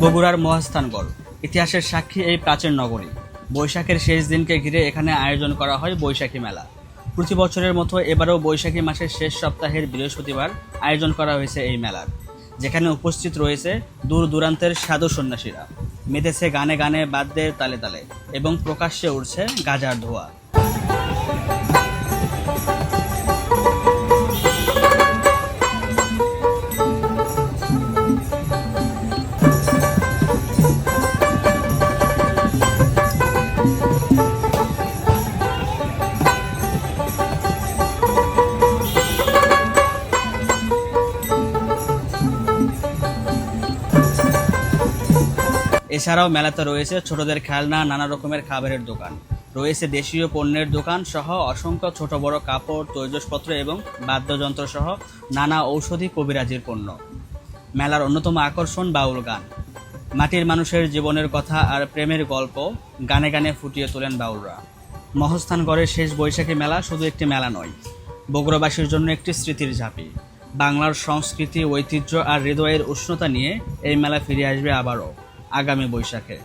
বগুড়ার মহাস্থানগড় ইতিহাসের সাক্ষী এই প্রাচীন নগরী। বৈশাখের শেষ দিনকে ঘিরে এখানে আয়োজন করা হয় বৈশাখী মেলা। প্রতি বছরের মতো এবারও বৈশাখী মাসের শেষ সপ্তাহের বৃহস্পতিবার আয়োজন করা হয়েছে এই মেলার, যেখানে উপস্থিত রয়েছে দূর দূরান্তের সাধু সন্ন্যাসীরা। মেতেছে গানে গানে বাদ্যের তালে তালে এবং প্রকাশ্যে উঠছে গাজার ধোয়া। এছাড়াও মেলাতে রয়েছে ছোটদের খেলনা, নানা রকমের খাবারের দোকান। রয়েছে দেশীয় পণ্যের দোকান সহ অসংখ্য ছোট বড় কাপড়, তৈজসপত্র এবং বাদ্যযন্ত্র সহ নানা ঔষধি কবিরাজির পণ্য। মেলার অন্যতম আকর্ষণ বাউল গান। মাটির মানুষের জীবনের কথা আর প্রেমের গল্প গানে গানে ফুটিয়ে তোলেন বাউলরা। মহস্থানগড়ের শেষ বৈশাখী মেলা শুধু একটি মেলা নয়, বগুড়াবাসীর জন্য একটি স্মৃতির ঝাঁপি। বাংলার সংস্কৃতি, ঐতিহ্য আর হৃদয়ের উষ্ণতা নিয়ে এই মেলা ফিরে আসবে আবারও। আগামী বৈশাখে।